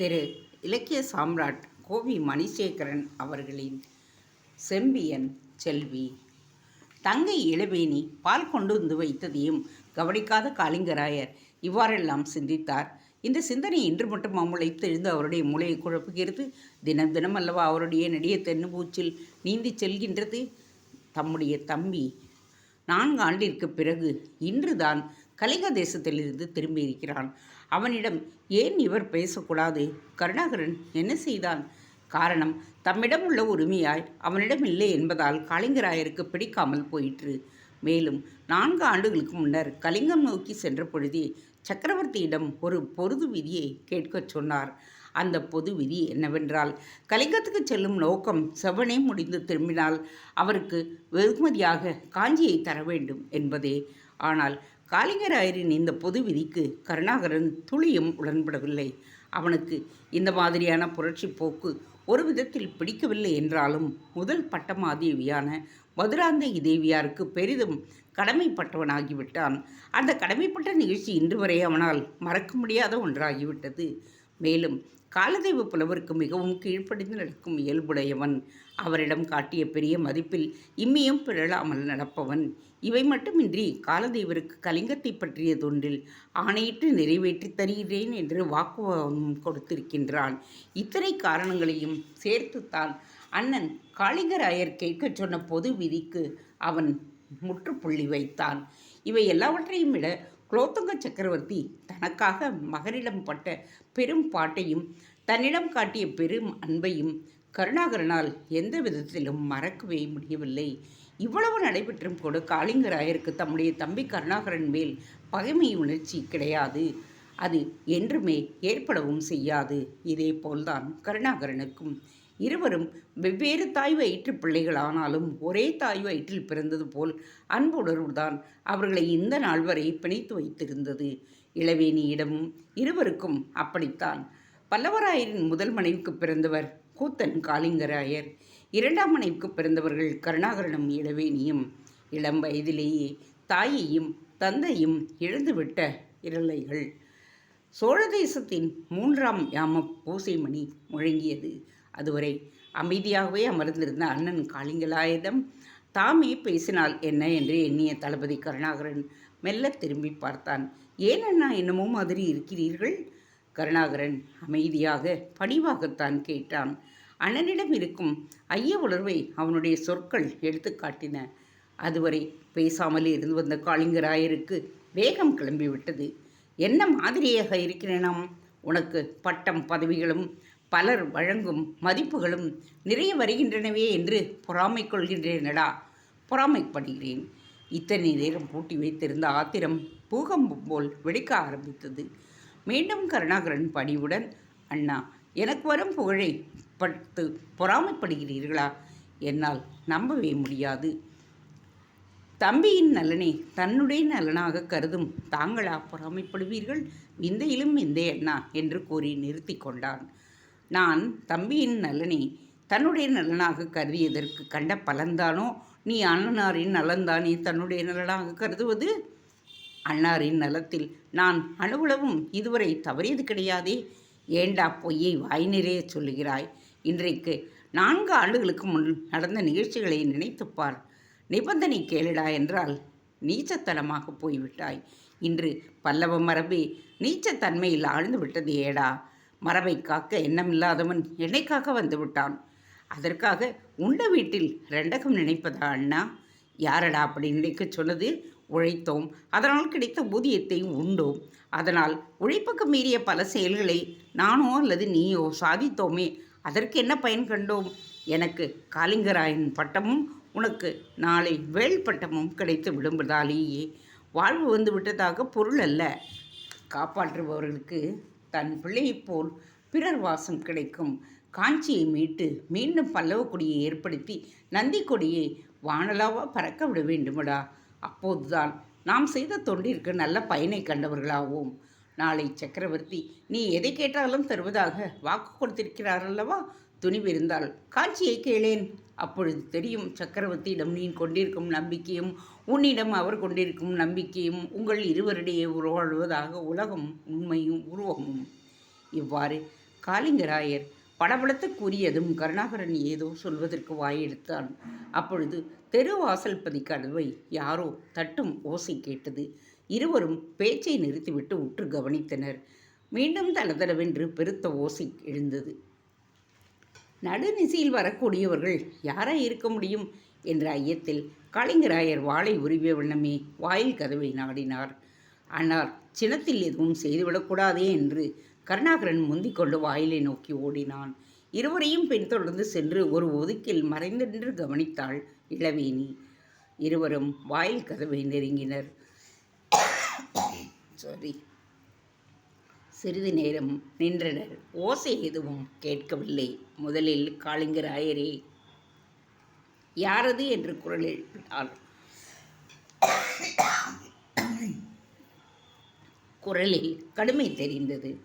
திரு இலக்கிய சாம்ராட் கோவி மணிசேகரன் அவர்களின் செம்பியன் செல்வி. தங்கை இளவேணி பால் கொண்டு வந்து வைத்ததையும் கவனிக்காத காளிங்கராயர் இவ்வாறெல்லாம் சிந்தித்தார். இந்த சிந்தனை இன்று மட்டும் அம்முளைத்தெழுந்து அவருடைய மூளையை குழப்புகிறது. தினம் தினம் அல்லவா அவருடைய நெடிய தென்னுபூச்சில் நீந்தி செல்கின்றது. தம்முடைய தம்பி நான்கு ஆண்டிற்கு பிறகு இன்றுதான் கலிங்க தேசத்திலிருந்து திரும்பியிருக்கிறான். அவனிடம் ஏன் இவர் பேசக்கூடாது? கருணாகரன் என்ன செய்தான்? காரணம் தம்மிடம் உள்ள உரிமையாய் அவனிடம் இல்லை என்பதால் காளிங்கராயருக்கு பிடிக்காமல் போயிற்று. மேலும் நான்கு ஆண்டுகளுக்கு முன்னர் கலிங்கம் நோக்கி சென்ற பொழுதே சக்கரவர்த்தியிடம் ஒரு பொருது விதியை கேட்கச் சொன்னார். அந்த பொது விதி என்னவென்றால் கலிங்கத்துக்கு செல்லும் நோக்கம் செவ்வனே முடிந்து திரும்பினால் அவருக்கு வெகுமதியாக காஞ்சியை தர வேண்டும் என்பதே. ஆனால் காலிங்கராயரின் இந்த பொது விதிக்கு கருணாகரன் துளியும் உடன்படவில்லை. அவனுக்கு இந்த மாதிரியான புரட்சி போக்கு ஒரு விதத்தில் பிடிக்கவில்லை என்றாலும் முதல் பட்டமாதேவியான மதுராந்தகி தேவியாருக்கு பெரிதும் கடமைப்பட்டவனாகிவிட்டான். அந்த கடமைப்பட்ட நிகழ்ச்சி இன்று வரை அவனால் மறக்க முடியாத ஒன்றாகிவிட்டது. மேலும் காலதெய்வ புலவருக்கு மிகவும் கீழ்ப்படிந்து நடக்கும் இயல்புடையவன். அவரிடம் காட்டிய பெரிய மதிப்பில் இம்மியும் பிறழாமல் நடப்பவன். இவை மட்டுமின்றி காலதெய்வருக்கு கலிங்கத்தை பற்றிய தொன்றில் ஆணையிட்டு நிறைவேற்றி தருகிறேன் என்று வாக்குவாதம் கொடுத்திருக்கின்றான். இத்தனை காரணங்களையும் சேர்த்துத்தான் அண்ணன் காளிங்கராயர் கேட்கச் சொன்ன பொது விதிக்கு அவன் முற்றுப்புள்ளி வைத்தான். இவை எல்லாவற்றையும் விட குலோத்துங்க சக்கரவர்த்தி தனக்காக மகனிடம் பட்ட பெரும் பாட்டையும் தன்னிடம் காட்டிய பெரும் அன்பையும் கருணாகரனால் எந்த விதத்திலும் மறக்கவே முடியவில்லை. இவ்வளவு நடைபெற்றும் கூட காளிங்கராயருக்கு தம்முடைய தம்பி கருணாகரன் மேல் பகைமை உணர்ச்சி கிடையாது. அது என்றுமே ஏற்படவும் செய்யாது. இதே போல்தான் கருணாகரனுக்கும் இருவரும் வெவ்வேறு தாய் வயிற்று பிள்ளைகளானாலும் ஒரே தாய் வயிற்றில் பிறந்தது போல் அன்புணர்வுதான் அவர்களை இந்த நாள் வரை பிணைத்து வைத்திருந்தது. இளவேணியிடமும் இருவருக்கும் அப்படித்தான். பல்லவராயரின் முதல் மனைவிக்கு பிறந்தவர் கூத்தன் காளிங்கராயர். இரண்டாம் மனைவிக்கு பிறந்தவர்கள் கருணாகரனும் இளவேணியும் இளம் வயதிலேயே தாயையும் தந்தையும் இழந்துவிட்ட இரலைகள் சோழ தேசத்தின் மூன்றாம் யாம பூசைமணி முழங்கியது. அதுவரை அமைதியாகவே அமர்ந்திருந்த அண்ணன் காளிங்கலாயிடம் தாமே பேசினால் என்ன? என்று எண்ணிய தளபதி கருணாகரன் மெல்ல திரும்பி பார்த்தான். ஏன் அண்ணா என்னமோ மாதிரி இருக்கிறீர்கள்? கருணாகரன் அமைதியாக பணிவாகத்தான் கேட்டான். அண்ணனிடம் இருக்கும் ஐய உணர்வை அவனுடைய சொற்கள் எடுத்து காட்டின. அதுவரை பேசாமல் இருந்து வந்த காளிங்கராயருக்கு வேகம் கிளம்பிவிட்டது. என்ன மாதிரியாக இருக்கிறேனாம்? உனக்கு பட்டம் பதவிகளும் பலர் வழங்கும் மதிப்புகளும் நிறைய வருகின்றனவே என்று பொறாமை கொள்கின்றேனடா. பொறாமைப்படுகிறேன். இத்தனை நேரம் பூட்டி வைத்திருந்த ஆத்திரம் பூகம்பம் போல் வெடிக்க ஆரம்பித்தது. மீண்டும் கருணாகரன் பணிவுடன் அண்ணா எனக்கு வரும் புகழை பட்டு பொறாமைப்படுகிறீர்களா? என்னால் நம்பவே முடியாது. தம்பியின் நலனை தன்னுடைய நலனாக கருதும். தாங்களா பொறாமைப்படுவீர்கள்? விந்தையிலும் விந்தை அண்ணா என்று கூறி நிறுத்தி கொண்டான். நான் தம்பியின் நலனை தன்னுடைய நலனாக கருதியதற்கு கண்ட பலன்தானோ நீ அண்ணனாரின் நலன்தானே தன்னுடைய நலனாக கருதுவது? அன்னாரின் நலத்தில் நான் அணுவளவும் இதுவரை தவறியது கிடையாதே. ஏண்டா பொய்யை வாய் நிறைய சொல்லுகிறாய்? இன்றைக்கு நான்கு ஆண்டுகளுக்கு முன் நடந்த நிகழ்ச்சிகளை நினைத்துப்பார் நிபந்தனை கேளுடா என்றால் நீச்சத்தனமாக போய்விட்டாய். இன்று பல்லவ மரபே நீச்சத்தன்மையில் ஆழ்ந்து விட்டது ஏடா. மரபை காக்க எண்ணமில்லாதவன் என்னைக்காக வந்துவிட்டான்? வந்து விட்டான் அதற்காக உண்ட வீட்டில் ரெண்டகம் நினைப்பதா அண்ணா? யாரடா அப்படி நினைக்க சொன்னது? உழைத்தோம். அதனால் கிடைத்த ஊதியத்தை உண்டோம். அதனால் உழைப்புக்கு மீறிய பல செயல்களை நானோ அல்லது நீயோ சாதித்தோமே. அதற்கு என்ன பயன் கண்டோம்? எனக்கு காளிங்கராயன் பட்டமும் உனக்கு நாளை வேள் பட்டமும் கிடைத்து விடும்பதாலேயே. வாழ்வு வந்து விட்டதாக பொருள் அல்ல. காப்பாற்றுபவர்களுக்கு தன் பிள்ளையைப் போல் பிறர் வாசம் கிடைக்கும். காஞ்சியை மீட்டு மீண்டும் பல்லவ கொடியை ஏற்படுத்தி நந்தி கொடியை வானலாவா பறக்க விட வேண்டுமடா. அப்போதுதான் நாம் செய்த தொண்டிற்கு நல்ல பயனை கண்டவர்களாவோம். நாளை சக்கரவர்த்தி நீ எதை கேட்டாலும் தருவதாக வாக்கு கொடுத்திருக்கிறார் அல்லவா? துணிவிருந்தால் காட்சியை கேளேன். அப்பொழுது தெரியும் சக்கரவர்த்தியிடம் நீ கொண்டிருக்கும் நம்பிக்கையும் உன்னிடம் அவர் கொண்டிருக்கும் நம்பிக்கையும் உங்கள் இருவரிடையே உருவாழ்வதாக உலகம் உண்மையும் உருவமும். இவ்வாறு காளிங்கராயர் படபடத்து கூறியதும் கருணாகரன் ஏதோ சொல்வதற்கு வாயெடுத்தான். அப்பொழுது தெருவாசல் பதி கதவை யாரோ தட்டும் ஓசை கேட்டது. இருவரும் பேச்சை நிறுத்திவிட்டு உற்று கவனித்தனர். மீண்டும் தளதளவென்று பெருத்த ஓசை எழுந்தது. நடுநிசையில் வரக்கூடியவர்கள் யாராய் இருக்க முடியும்? என்ற ஐயத்தில் கலைஞராயர் வாளை உருவிய வண்ணமே வாயில் கதவை நாடினார். ஆனால் சினத்தில் எதுவும் செய்துவிடக்கூடாதே என்று கருணாகரன் முந்திக்கொண்டு வாயிலை நோக்கி ஓடினான். இருவரையும் பின்தொடர்ந்து சென்று ஒரு ஒதுக்கில் மறைந்தென்று கவனித்தாள் இளவேணி. இருவரும் வாயில் கதவை நெருங்கினர். சாரி சிறிது நேரம் நின்றனர். ஓசை எதுவும் கேட்கவில்லை. முதலில் காளிங்கராயரே யாரது? என்று குரல் எழுப்பினார். குரலில் கடுமை தெரிந்தது.